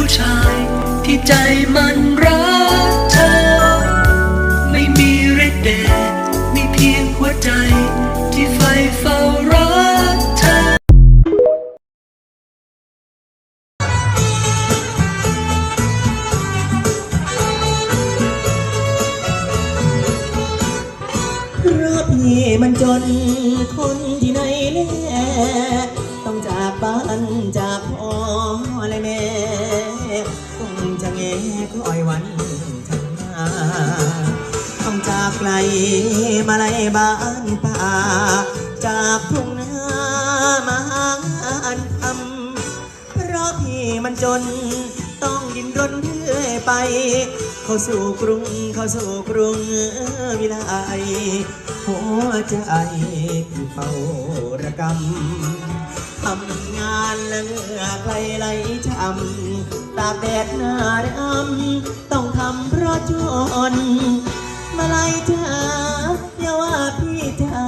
ผู้ชายที่ใจมันรักเธอ ไม่มีฤทธิ์เดชมีเพียงหัวใจที่ไฟเฝ้ารักเธอเพราะพี่มันจนคนที่ไหนแน่ต้องจากบ้านจากพ่อและแม่ ต้องจะแงคอยวันทำงานต้องจากไกลมาไลบ้านป่า จากทุ่งนามาหางานทำเพราะพี่มันจนต้องดิ้นรนเรื่อยไป เข้าสู่กรุงเข้าสู่กรุงวิไลหัวใจพี่เฝ้าระกำทำงานและเหงื่อใครไหลช้ำ ตากแดดหน้าดำต้องทำเพราะจนมาไล่จาอย่าว่าพี่จา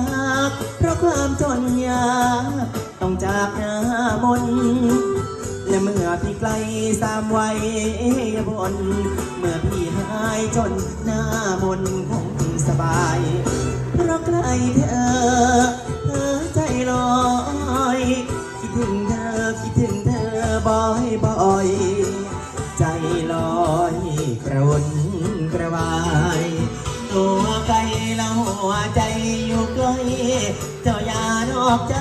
กเพราะความจนยากต้องจากหน้ามนและเมื่อพี่ไกลสามวัยบน เมื่อพี่หายจนหน้ามนคงสบาย เพราะใกล้เธอเธอใจลอย คิดถึงเธอ คิดถึงเธอบ่อยบ่อย ไกลแล้วหัวใจอยู่ใกล้เจ้าอย่านอกใจ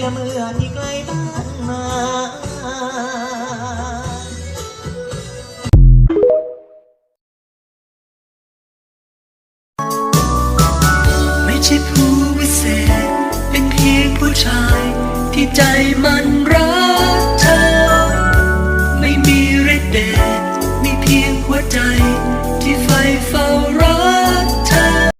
และเมื่อที่ไกล้บ้านมา ไม่ใช่ผู้วิเศษ เป็นเพียงผู้ชายที่ใจมันรักเธอ ไม่มีฤทธิ์เดช